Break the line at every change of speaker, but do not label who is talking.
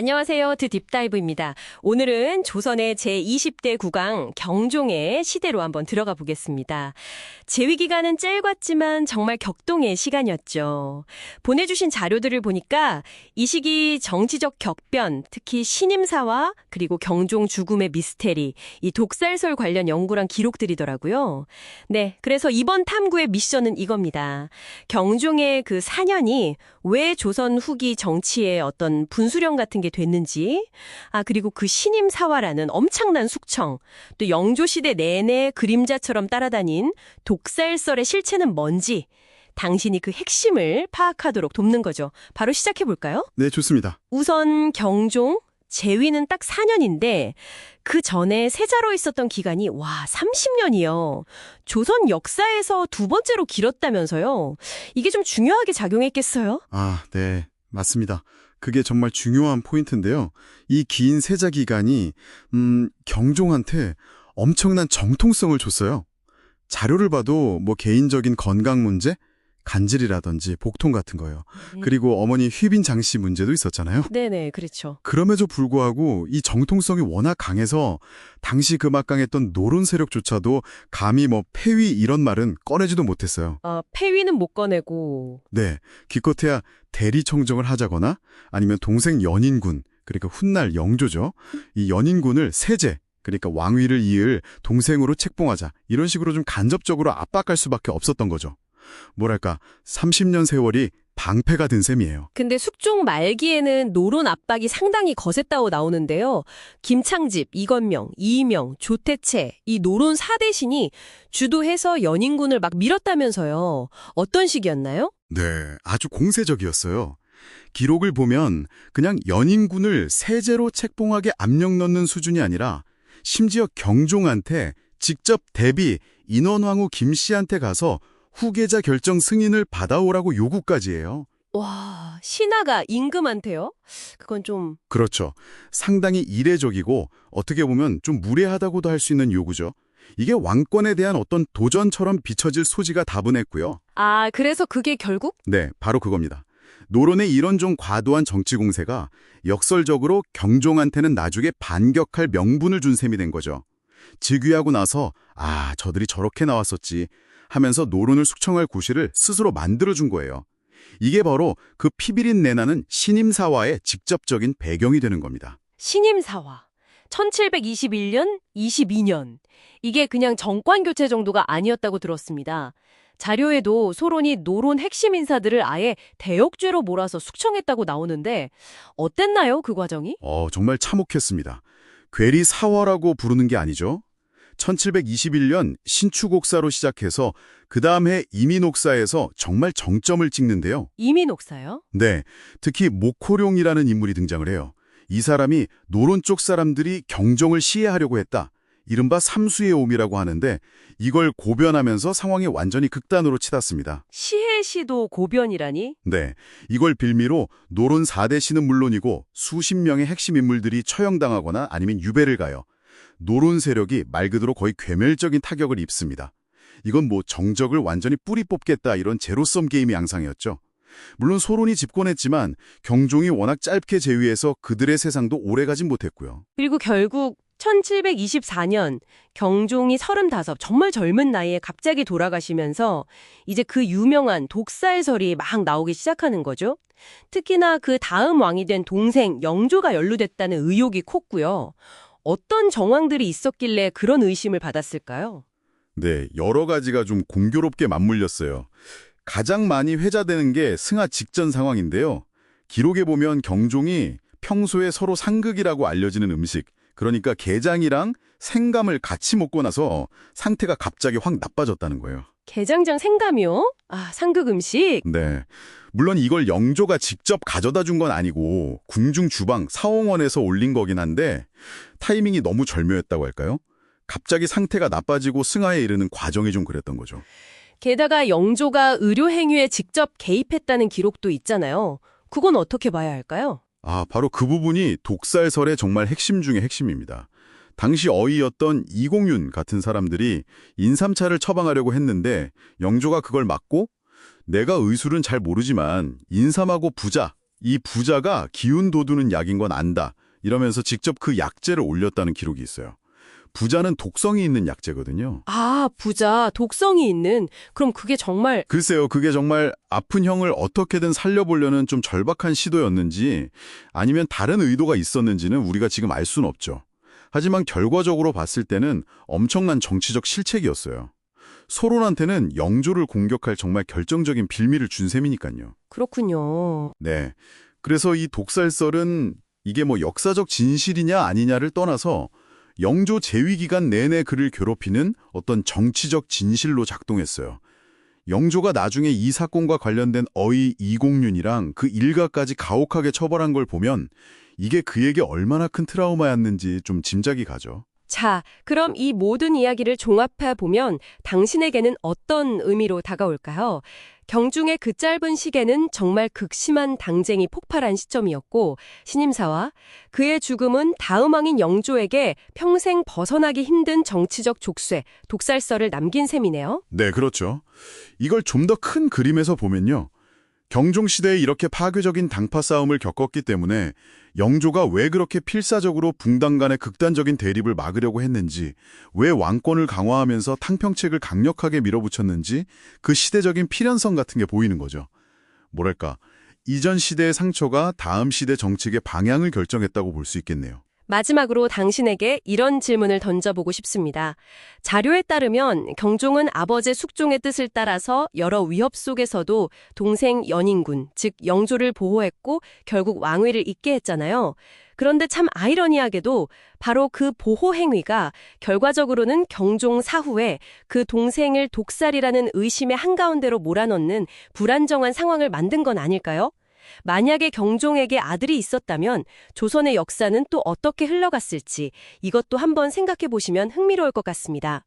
안녕하세요. 드 딥다이브입니다. 오늘은 조선의 제20대 국왕 경종의 시대로 한번 들어가 보겠습니다. 재위 기간은 짧았지만 정말 격동의 시간이었죠. 보내주신 자료들을 보니까 이 시기 정치적 격변, 특히 신임사와 그리고 경종 죽음의 미스테리, 이 독살설 관련 연구랑 기록들이더라고요. 네, 그래서 이번 탐구의 미션은 이겁니다. 경종의 그 사년이 왜 조선 후기 정치의 어떤 분수령 같은 게 됐는지, 아, 그리고 그 신임 사화라는 엄청난 숙청, 또 영조시대 내내 그림자처럼 따라다닌 독살설의 실체는 뭔지, 당신이 그 핵심을 파악하도록 돕는 거죠. 바로 시작해 볼까요?
네, 좋습니다.
우선 경종, 재위는 딱 4년인데 그 전에 세자로 있었던 기간이 와 30년이요. 조선 역사에서 두 번째로 길었다면서요. 이게 좀 중요하게 작용했겠어요?
아, 네, 맞습니다. 그게 정말 중요한 포인트인데요. 이 긴 세자 기간이 음, 경종한테 엄청난 정통성을 줬어요. 자료를 봐도 뭐 개인적인 건강 문제, 간질이라든지 복통 같은 거예요.
음.
그리고 어머니 휘빈 장씨 문제도 있었잖아요.
네네 그렇죠.
그럼에도 불구하고 이 정통성이 워낙 강해서 당시 그 막강했던 노론 세력조차도 감히 뭐 폐위 이런 말은 꺼내지도 못했어요.
어, 폐위는 못 꺼내고
네, 기껏해야 대리 청정을 하자거나 아니면 동생 연인군, 그러니까 훗날 영조죠. 이 연인군을 세제, 그러니까 왕위를 이을 동생으로 책봉하자 이런 식으로 좀 간접적으로 압박할 수밖에 없었던 거죠. 뭐랄까 30년 세월이 방패가 든 셈이에요.
근데 숙종 말기에는 노론 압박이 상당히 거셌다고 나오는데요. 김창집, 이건명, 이명, 조태채 이 노론 사대신이 주도해서 연인군을 막 밀었다면서요. 어떤 식이었나요?
네, 아주 공세적이었어요. 기록을 보면 그냥 연인군을 세제로 책봉하게 압력 넣는 수준이 아니라 심지어 경종한테 직접 대비 인원왕후 김씨한테 가서 후계자 결정 승인을 받아오라고 요구까지 해요.
와, 신하가 임금한테요? 그건 좀
그렇죠. 상당히 이례적이고 어떻게 보면 좀 무례하다고도 할 수 있는 요구죠. 이게 왕권에 대한 어떤 도전처럼 비춰질 소지가 다분했고요.
아, 그래서 그게 결국
네, 바로 그겁니다. 노론의 이런 좀 과도한 정치 공세가 역설적으로 경종한테는 나중에 반격할 명분을 준 셈이 된 거죠. 즉위하고 나서 아, 저들이 저렇게 나왔었지 하면서 노론을 숙청할 구실을 스스로 만들어준 거예요. 이게 바로 그 피비린 내나는 신임사화의 직접적인 배경이 되는 겁니다.
신임사화. 1721년, 22년. 이게 그냥 정권 교체 정도가 아니었다고 들었습니다. 자료에도 소론이 노론 핵심 인사들을 아예 대역죄로 몰아서 숙청했다고 나오는데 어땠나요, 그 과정이?
어, 정말 참혹했습니다. 괴리 사화라고 부르는 게 아니죠. 1721년 신축옥사로 시작해서 그 다음 해 이민옥사에서 정말 정점을 찍는데요.
이민옥사요?
네, 특히 목호룡이라는 인물이 등장을 해요. 이 사람이 노론 쪽 사람들이 경종을 시해하려고 했다. 이른바 삼수의 옴이라고 하는데 이걸 고변하면서 상황이 완전히 극단으로 치닫습니다.
시해시도 고변이라니?
네, 이걸 빌미로 노론 4대 신은 물론이고 수십 명의 핵심 인물들이 처형당하거나 아니면 유배를 가요. 노론 세력이 말 그대로 거의 괴멸적인 타격을 입습니다. 이건 뭐 정적을 완전히 뿌리 뽑겠다 이런 제로섬 게임의 양상이었죠. 물론 소론이 집권했지만 경종이 워낙 짧게 제위해서 그들의 세상도 오래가진 못했고요.
그리고 결국 1724년 경종이 35, 정말 젊은 나이에 갑자기 돌아가시면서 이제 그 유명한 독살설이 막 나오기 시작하는 거죠. 특히나 그 다음 왕이 된 동생 영조가 연루됐다는 의혹이 컸고요. 어떤 정황들이 있었길래 그런 의심을 받았을까요?
네, 여러 가지가 좀 공교롭게 맞물렸어요. 가장 많이 회자되는 게 승하 직전 상황인데요. 기록에 보면 경종이 평소에 서로 상극이라고 알려지는 음식, 그러니까 게장이랑 생감을 같이 먹고 나서 상태가 갑자기 확 나빠졌다는 거예요.
게장장 생감이요? 아, 상극 음식?
네. 물론 이걸 영조가 직접 가져다 준 건 아니고 궁중 주방 사홍원에서 올린 거긴 한데 타이밍이 너무 절묘했다고 할까요? 갑자기 상태가 나빠지고 승하에 이르는 과정이 좀 그랬던 거죠.
게다가 영조가 의료 행위에 직접 개입했다는 기록도 있잖아요. 그건 어떻게 봐야 할까요?
아, 바로 그 부분이 독살설의 정말 핵심 중의 핵심입니다. 당시 어이였던 이공윤 같은 사람들이 인삼차를 처방하려고 했는데 영조가 그걸 막고 내가 의술은 잘 모르지만 인삼하고 부자 이 부자가 기운 돋우는 약인 건 안다. 이러면서 직접 그 약재를 올렸다는 기록이 있어요. 부자는 독성이 있는 약재거든요.
아, 부자, 독성이 있는. 그럼 그게 정말
글쎄요, 그게 정말 아픈 형을 어떻게든 살려보려는 좀 절박한 시도였는지 아니면 다른 의도가 있었는지는 우리가 지금 알 수는 없죠. 하지만 결과적으로 봤을 때는 엄청난 정치적 실책이었어요. 소론한테는 영조를 공격할 정말 결정적인 빌미를 준 셈이니까요.
그렇군요.
네. 그래서 이 독살설은 이게 뭐 역사적 진실이냐 아니냐를 떠나서 영조 재위 기간 내내 그를 괴롭히는 어떤 정치적 진실로 작동했어요. 영조가 나중에 이 사건과 관련된 어의 이공륜이랑 그 일가까지 가혹하게 처벌한 걸 보면 이게 그에게 얼마나 큰 트라우마였는지 좀 짐작이 가죠.
자, 그럼 이 모든 이야기를 종합해 보면 당신에게는 어떤 의미로 다가올까요? 경중의 그 짧은 시계는 정말 극심한 당쟁이 폭발한 시점이었고 신임사와 그의 죽음은 다음 왕인 영조에게 평생 벗어나기 힘든 정치적 족쇄, 독살설을 남긴 셈이네요.
네, 그렇죠. 이걸 좀 더 큰 그림에서 보면요. 경종시대에 이렇게 파괴적인 당파 싸움을 겪었기 때문에 영조가 왜 그렇게 필사적으로 붕당 간의 극단적인 대립을 막으려고 했는지, 왜 왕권을 강화하면서 탕평책을 강력하게 밀어붙였는지 그 시대적인 필연성 같은 게 보이는 거죠. 뭐랄까, 이전 시대의 상처가 다음 시대 정책의 방향을 결정했다고 볼 수 있겠네요.
마지막으로 당신에게 이런 질문을 던져보고 싶습니다. 자료에 따르면 경종은 아버지 숙종의 뜻을 따라서 여러 위협 속에서도 동생 연인군, 즉 영조를 보호했고 결국 왕위를 잇게 했잖아요. 그런데 참 아이러니하게도 바로 그 보호 행위가 결과적으로는 경종 사후에 그 동생을 독살이라는 의심의 한가운데로 몰아넣는 불안정한 상황을 만든 건 아닐까요? 만약에 경종에게 아들이 있었다면 조선의 역사는 또 어떻게 흘러갔을지 이것도 한번 생각해 보시면 흥미로울 것 같습니다.